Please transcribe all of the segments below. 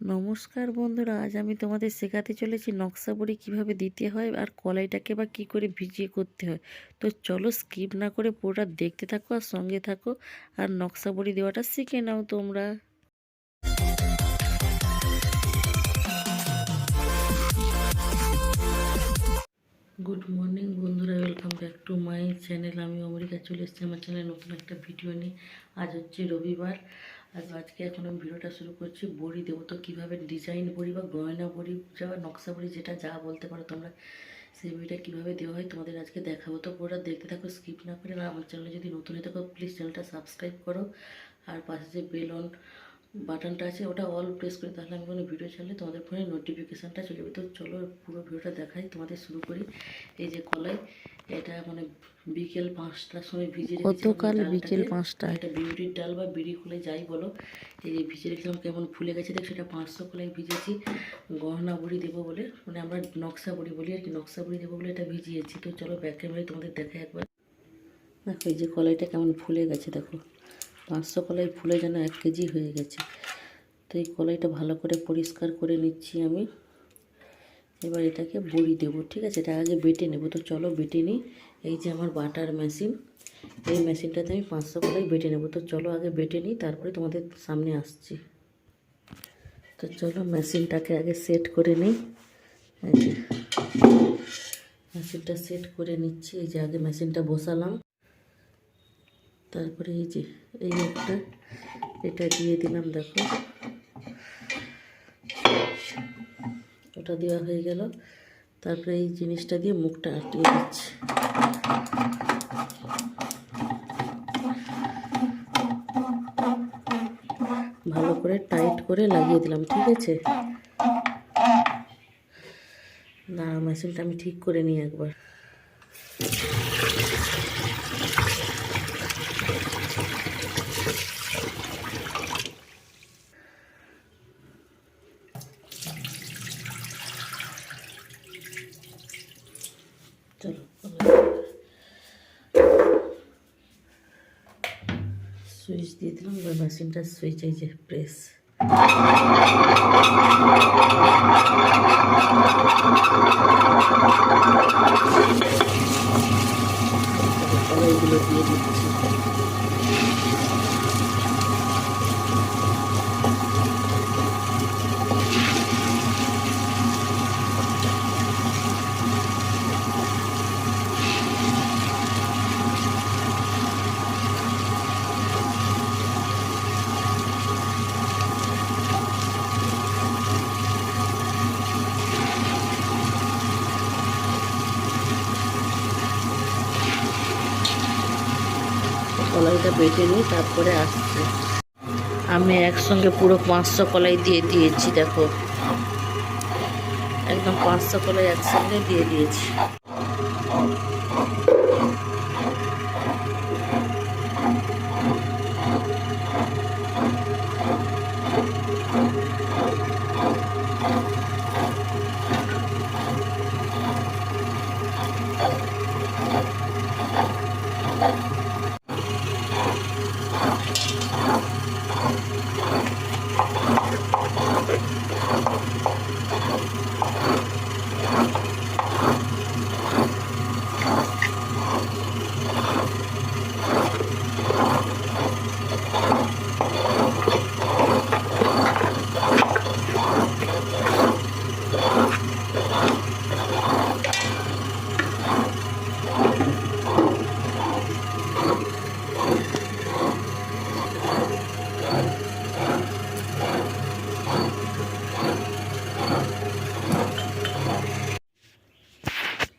নমস্কার বন্ধুরা, আজ আমি তোমাদের শেখাতে চলেছি নকশা বড়ি কীভাবে দিতে হয় আর কলাইটাকে বা কী করে ভিজিয়ে করতে হয়। তো চলো স্কিপ না করে পুরোটা দেখতে থাকো আর সঙ্গে থাকো আর নকশা বড়ি দেওয়াটা শিখে নাও তোমরা। গুড মর্নিং বন্ধুরা welcome back to my channel আমি অমরিকা, চলে এসেছি আমার চ্যানেলে নতুন একটা ভিডিও নিয়ে। আজ হচ্ছে রবিবার। আর আজকে এখন আমি ভিডিওটা শুরু করছি। বড়ি দেবো তো কীভাবে ডিজাইন বড়ি বা গয়না বড়ি যা নকশা বড়ি যেটা যা বলতে পারো তোমরা, সেই বড়িটা কীভাবে দেওয়া হয় তোমাদের আজকে দেখাবো। তো পুরোটা দেখতে থাকো স্কিপ না করে, আর আমার চ্যানেলে যদি নতুন হয়ে থাকো প্লিজ চ্যানেলটা সাবস্ক্রাইব করো। আর পাশে যে বেল অন বাটনটা আছে ওটা অল প্রেস করে তাহলে আমি কোনো ভিডিও ছাড়লে তোমাদের ফোনে নোটিফিকেশানটা চলে যাবে। তো চলো পুরো ভিডিওটা দেখাই তোমাদের শুরু করি। এই যে কলাই এটা মানে বিকেল পাঁচটার সময় ভিজে গতকাল বিকেল পাঁচটা এটা বিউটির ডাল বা বিড়ি খুলে যাই বলো। এই যে ভিজে রেখেছিলাম কেমন ফুলে গেছে দেখ সেটা পাঁচশো কলাই ভিজেছি গহনা বড়ি দেবো বলে মানে আমরা নকশা বড়ি বলি আর কি নকশা বড়ি দেবো বলে এটা ভিজিয়েছি। তো চলো ব্যাক ক্যামেরায় তোমাদের দেখাই একবার। দেখো এই যে কলাইটা কেমন ফুলে গেছে দেখো। পাঁচশো কলাই ফুলে যেন এক কেজি হয়ে গেছে। তো এই কলাইটা ভালো করে পরিষ্কার করে নিচ্ছি আমি। এবার এটাকে বড়ি দেবো, ঠিক আছে? এটা আগে বেটে নেব। তো চলো বেটে নিই। এই যে আমার বাটার মেশিন, এই মেশিনটাতে আমি পাঁচশো কলাই বেটে নেব। তো চলো আগে বেটে নিই, তারপরে তোমাদের সামনে আসছি। তো চলো মেশিনটাকে আগে সেট করে নিই। মেশিনটা সেট করে নিচ্ছি। এই যে আগে মেশিনটা বসালাম। তারপরে এই যে, এই একটা, এটা দিয়ে দিলাম, দেখো। ওটা দেওয়া হয়ে গেল। তারপরে এই জিনিসটা দিয়ে মুখটা আটকে দিচ্ছি। ভালো করে টাইট করে লাগিয়ে দিলাম, ঠিক আছে? না, মেশিনটা আমি ঠিক করে নিই একবার চলো সুইচ দিয়ে দিলাম এবার মেশিনটার সুইচ এই যে প্রেস এইগুলো দিয়ে দিচ্ছি কলাইটা বেটে নিই তারপরে আসছে। আমি একসঙ্গে পুরো পাঁচশো কলাই দিয়ে দিয়েছি, দেখো। একদম পাঁচশো কলাই একসঙ্গে দিয়ে দিয়েছি।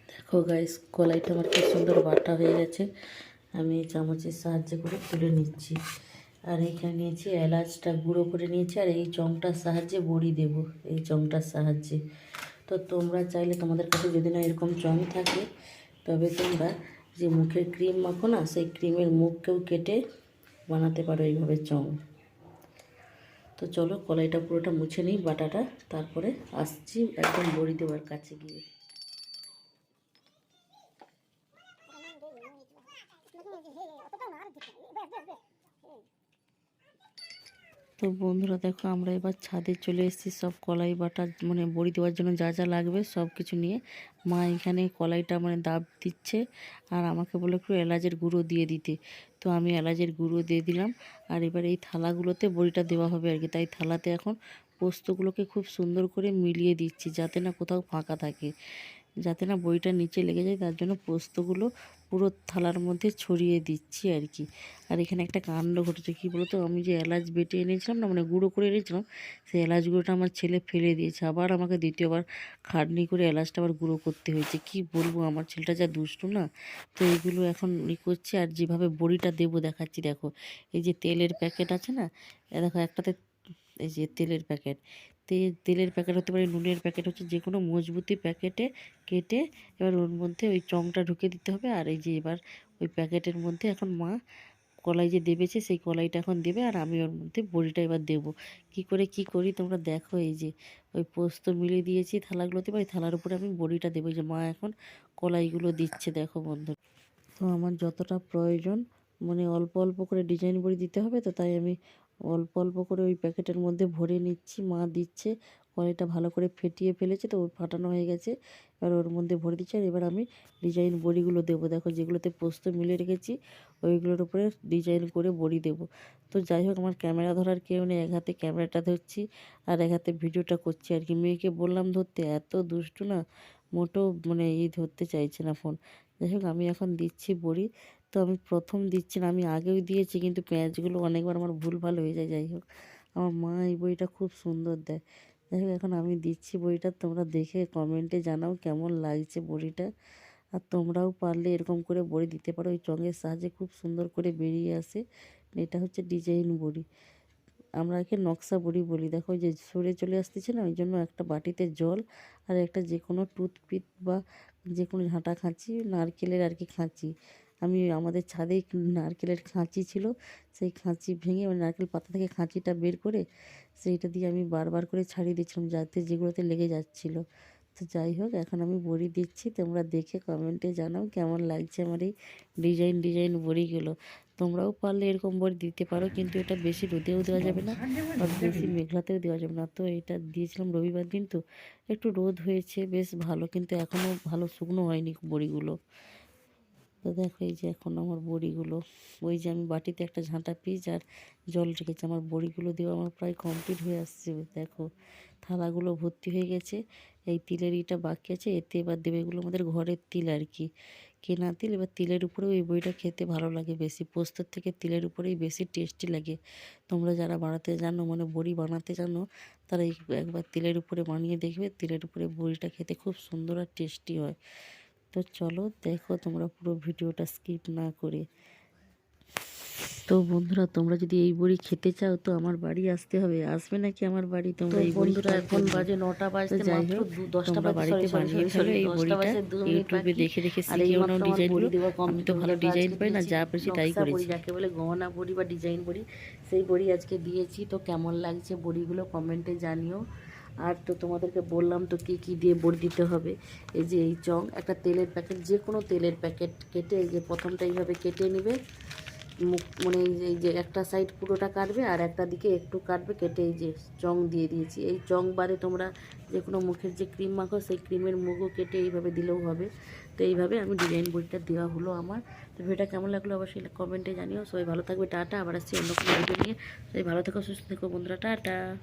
দেখো গাইস কলাইটা আমার কি সুন্দর বাটা হয়ে গেছে। আমি চামচের সাহায্যে করে তুলে নিচ্ছি। আর এইখানে নিয়েছি এলাচটা গুঁড়ো করে নিয়েছি, আর এই চংটার সাহায্যে বড়ি দেব, এই চংটার সাহায্যে। তো তোমরা চাইলে তোমাদের কাছে যদি না এরকম চং থাকে, তবে তোমরা যে মুখের ক্রিম মাখো না, সেই ক্রিমের মুখকেও কেটে বানাতে পারো এইভাবে চং তো চলো কলাইটা পুরোটা মুছে নিই, বাটাটা, তারপরে আসছি একদম বড়ি দেওয়ার কাছে গিয়ে। তো বন্ধুরা দেখো, আমরা এবার ছাদে চলে এসেছি। সব কলাই বাটা মানে বড়ি দেওয়ার জন্য যা যা লাগবে সব কিছু নিয়ে। মা এখানে কলাইটা মানে দাব দিচ্ছে আর আমাকে বলে একটু এলাচের গুঁড়ো দিয়ে দিতে। তো আমি এলাচের গুঁড়ো দিয়ে দিলাম আর এবার এই থালাগুলোতে বড়িটা দেওয়া হবে আর কি। তাই থালাতে এখন পোস্তগুলোকে খুব সুন্দর করে মিলিয়ে দিচ্ছি যাতে না কোথাও ফাঁকা থাকে। যাতে না বইটা নিচে লেগে যায়, তার জন্য পোস্তগুলো পুরো থালার মধ্যে ছড়িয়ে দিচ্ছি আর কি। আর এখানে একটা কাণ্ড ঘটেছে, কী বলতো? আমি যে এলাচ বেটে এনেছিলাম না মানে গুঁড়ো করে এনেছিলাম, সেই এলাচ গুঁড়োটা আমার ছেলে ফেলে দিয়েছে। আবার আমাকে দ্বিতীয়বার খাটনি করে এলাচটা আবার গুঁড়ো করতে হয়েছে। কি বলব, আমার ছেলেটা যা দুষ্টু না? তো এগুলো এখন ই করছি আর যেভাবে বড়িটা দেবো দেখাচ্ছি, দেখো। এই যে তেলের প্যাকেট আছে না দেখো একটাতে, এই যে তেলের প্যাকেট তেল তেলের প্যাকেট হতে পারে, নুনের প্যাকেট হচ্ছে যে কোনো মজবুতি প্যাকেটে কেটে এবার ওর মধ্যে ওই চংটা ঢুকে দিতে হবে। আর এই যে এবার ওই প্যাকেটের মধ্যে এখন মা কলাই যে দেবেছে, সেই কলাইটা এখন দেবে আর আমি ওর মধ্যে বড়িটা এবার দেবো। কি করে কি করি তোমরা দেখো এই যে ওই পোস্ত মিলিয়ে দিয়েছি থালাগুলোতে বা থালার উপরে আমি বড়িটা দেবো। যে মা এখন কলাইগুলো দিচ্ছে, দেখো বন্ধু তো আমার যতটা প্রয়োজন মানে অল্প অল্প করে ডিজাইন বড়ি দিতে হবে তো তাই আমি অল্প অল্প করে ওই প্যাকেটের মধ্যে ভরে নিচ্ছি। মা দিচ্ছে, কড়াইটা ভালো করে ফেটিয়ে ফেলেছে তো ফাটানো হয়ে গেছে। এবার ওর মধ্যে ভরে দিচ্ছি আর এবার আমি ডিজাইন বড়িগুলো দেবো। দেখো যেগুলোতে পোস্ত মিলে রেখেছি, ওইগুলোর উপরে ডিজাইন করে বড়ি দেবো। তো যাই হোক, আমার ক্যামেরা ধরার কেউ নেই। এক হাতে ক্যামেরাটা ধরছি আর এক হাতে ভিডিওটা করছি। আর কি মেয়েকে বললাম ধরতে, এত দুষ্টু না মোটো মানে এই ধরতে চাইছে না ফোন যাই হোক, আমি এখন দিচ্ছি বড়ি। তো আমি প্রথম দিচ্ছি না, আমি আগেও দিয়েছি কিন্তু পেঁয়াজগুলো অনেকবার আমার ভুল ভুলভাল হয়ে যায়, যাই হোক। আমার মা এই বইটা খুব সুন্দর দেয়। যাই হোক, এখন আমি দিচ্ছি বইটা, তোমরা দেখে কমেন্টে জানাও কেমন লাগছে বড়িটা আর তোমরাও পারলে এরকম করে বড়ি দিতে পারো, ওই চঙের সাহায্যে খুব সুন্দর করে বেরিয়ে আসে। এটা হচ্ছে ডিজাইন বড়ি। আমরা একে নকশা বড়ি বলি। দেখো যে সরে চলে আসতেছে না, ওই জন্য একটা বাটিতে জল আর একটা যে কোনো টুথপিক বা যে কোনো ঝাঁটা খাঁচি, নারকেলের আর কি খাঁচি। আমি আমাদের ছাদেই নারকেলের খাঁচি ছিল, সেই খাঁচি ভেঙে মানে নারকেল পাতা থেকে খাঁচিটা বের করে সেইটা দিয়ে আমি বারবার করে ছাড়িয়ে দিচ্ছিলাম যাতে যেগুলোতে লেগে যাচ্ছিল। তো যাই হোক, এখন আমি বড়ি দিচ্ছি, তোমরা দেখে কমেন্টে জানাও কেমন লাগছে আমার এই ডিজাইন ডিজাইন বড়িগুলো। তোমরাও পারলে এরকম বড়ি দিতে পারো, কিন্তু এটা বেশি রোদেও দেওয়া যাবে না, আর বেশি মেঘলাতেও দেওয়া যাবে না। তো এটা দিয়েছিলাম রবিবার দিন, তো একটু রোদ হয়েছে, বেশ ভালো, কিন্তু এখনও ভালো শুকনো হয়নি বড়িগুলো। তো দেখো এই যে এখন আমার বড়িগুলো, ওই যে আমি বাটিতে একটা ঝাঁটা পিস আর জল রেখেছি, আমার বড়িগুলো দেওয়া আমার প্রায় কমপ্লিট হয়ে আসছে, দেখো। থালাগুলো ভর্তি হয়ে গেছে, এই তিলের ইটা বাকি আছে, এতে এবার দেবে এগুলো আমাদের ঘরের তিল আর কি। কেনা তিল, এবার তিলের উপরেও এই বইটা খেতে ভালো লাগে বেশি, পোস্তর থেকে তিলের উপরেই বেশি টেস্টি লাগে। তোমরা যারা বানাতে জানো মানে বড়ি বানাতে জানো, তারা একবার তিলের উপরে বানিয়ে দেখবে, তিলের উপরে বড়িটা খেতে খুব সুন্দর আর টেস্টি হয়। তো চলো দেখো তোমরা পুরো ভিডিওটা স্কিপ না করে। তো বন্ধুরা তোমরা যদি এই বড়ি খেতে চাও তো আমার বাড়ি আসতে হবে। আসবে নাকি আমার বাড়ি? তোমরা এই বন্ধুরা এখন বাজে নটা বাজে যাই হোক তোমরা বাড়িতে বানিয়ে ফেলো। এই বড়িটা ইউটিউবে দেখে দেখে শিখেও নাও ডিজাইনগুলো আমি তো ভালো ডিজাইন পাই না যা পেরেছি তাই করেছি। যাকে বলে গহনা বড়ি বা ডিজাইন বড়ি সেই বড়ি আজকে দিয়েছি। তো কেমন লাগছে বড়িগুলো কমেন্টে জানিও। আর তো তোমাদেরকে বললাম তো কী কী দিয়ে বড়ি দিতে হবে। এই যে এই চং, একটা তেলের প্যাকেট যে কোনো তেলের প্যাকেট কেটে এই যে প্রথমটা এইভাবে কেটে নেবে। মুখ মানে এই যে- একটা সাইড পুরোটা কাটবে আর একটা দিকে একটু কাটবে, কেটে এই যে চং দিয়ে দিয়েছি। এই চং বাদে তোমরা যে কোনো মুখের যে ক্রিম মাখো, সেই ক্রিমের মুখও কেটে এইভাবে দিলেও হবে। তো এইভাবে আমি ডিজাইন বড়িটা দেওয়া হলো আমার। তো ভিডিওটা কেমন লাগল অবশ্যই কমেন্টে জানিও। সবাই ভালো থাকবে, টাটা। আবার আসছি অন্য কোনো ভিডিও নিয়ে। সবাই ভালো থেকো, সুস্থ থেকো বন্ধুরা। টাটা।